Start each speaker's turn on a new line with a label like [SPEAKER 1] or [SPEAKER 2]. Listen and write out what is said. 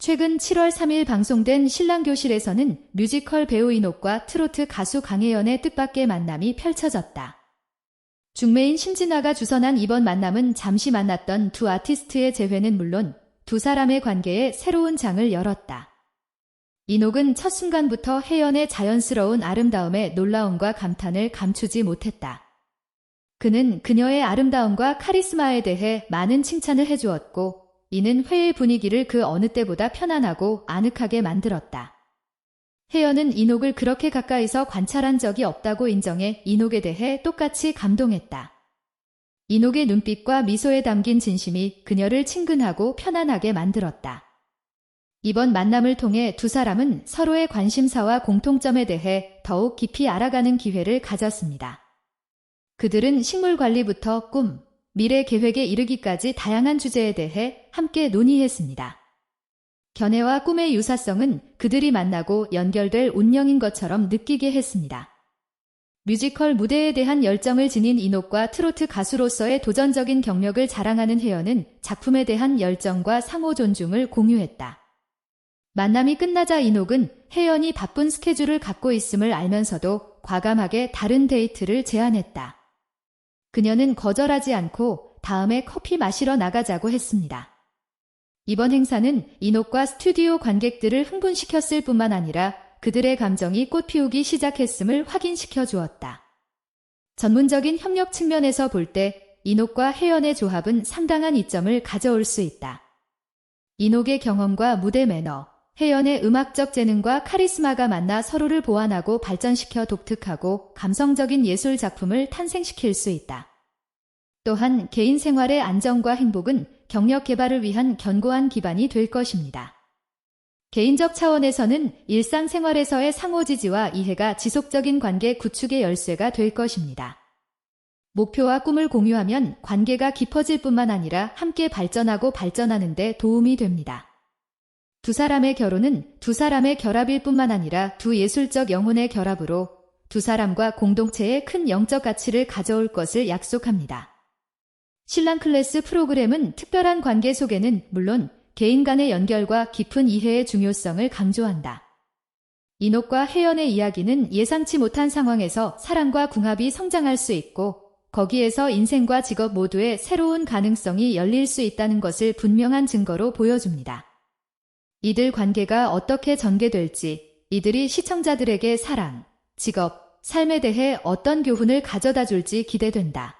[SPEAKER 1] 최근 7월 3일 방송된 신랑교실에서는 뮤지컬 배우 이녹과 트로트 가수 강혜연의 뜻밖의 만남이 펼쳐졌다. 중매인 심진아가 주선한 이번 만남은 잠시 만났던 두 아티스트의 재회는 물론 두 사람의 관계에 새로운 장을 열었다. 이녹은 첫 순간부터 혜연의 자연스러운 아름다움에 놀라움과 감탄을 감추지 못했다. 그는 그녀의 아름다움과 카리스마에 대해 많은 칭찬을 해주었고, 이는 회의 분위기를 그 어느 때보다 편안하고 아늑하게 만들었다. 혜연은 이녹을 그렇게 가까이서 관찰한 적이 없다고 인정해 이녹에 대해 똑같이 감동했다. 이녹의 눈빛과 미소에 담긴 진심이 그녀를 친근하고 편안하게 만들었다. 이번 만남을 통해 두 사람은 서로의 관심사와 공통점에 대해 더욱 깊이 알아가는 기회를 가졌습니다. 그들은 식물 관리부터 꿈, 미래 계획에 이르기까지 다양한 주제에 대해 함께 논의했습니다. 견해와 꿈의 유사성은 그들이 만나고 연결될 운명인 것처럼 느끼게 했습니다. 뮤지컬 무대에 대한 열정을 지닌 이녹과 트로트 가수로서의 도전적인 경력을 자랑하는 혜연은 작품에 대한 열정과 상호 존중을 공유했다. 만남이 끝나자 이녹은 혜연이 바쁜 스케줄을 갖고 있음을 알면서도 과감하게 다른 데이트를 제안했다. 그녀는 거절하지 않고 다음에 커피 마시러 나가자고 했습니다. 이번 행사는 이녹과 스튜디오 관객들을 흥분시켰을 뿐만 아니라 그들의 감정이 꽃 피우기 시작했음을 확인시켜 주었다. 전문적인 협력 측면에서 볼때 이녹과 혜연의 조합은 상당한 이점을 가져올 수 있다. 이녹의 경험과 무대 매너, 혜연의 음악적 재능과 카리스마가 만나 서로를 보완하고 발전시켜 독특하고 감성적인 예술 작품을 탄생시킬 수 있다. 또한 개인 생활의 안정과 행복은 경력 개발을 위한 견고한 기반이 될 것입니다. 개인적 차원에서는 일상생활에서의 상호 지지와 이해가 지속적인 관계 구축의 열쇠가 될 것입니다. 목표와 꿈을 공유하면 관계가 깊어질 뿐만 아니라 함께 발전하고 발전하는 데 도움이 됩니다. 두 사람의 결혼은 두 사람의 결합일 뿐만 아니라 두 예술적 영혼의 결합으로 두 사람과 공동체에 큰 영적 가치를 가져올 것을 약속합니다. 신랑 클래스 프로그램은 특별한 관계 속에는 물론 개인 간의 연결과 깊은 이해의 중요성을 강조한다. 이녹과 혜연의 이야기는 예상치 못한 상황에서 사랑과 궁합이 성장할 수 있고 거기에서 인생과 직업 모두의 새로운 가능성이 열릴 수 있다는 것을 분명한 증거로 보여줍니다. 이들 관계가 어떻게 전개될지, 이들이 시청자들에게 사랑, 직업, 삶에 대해 어떤 교훈을 가져다 줄지 기대된다.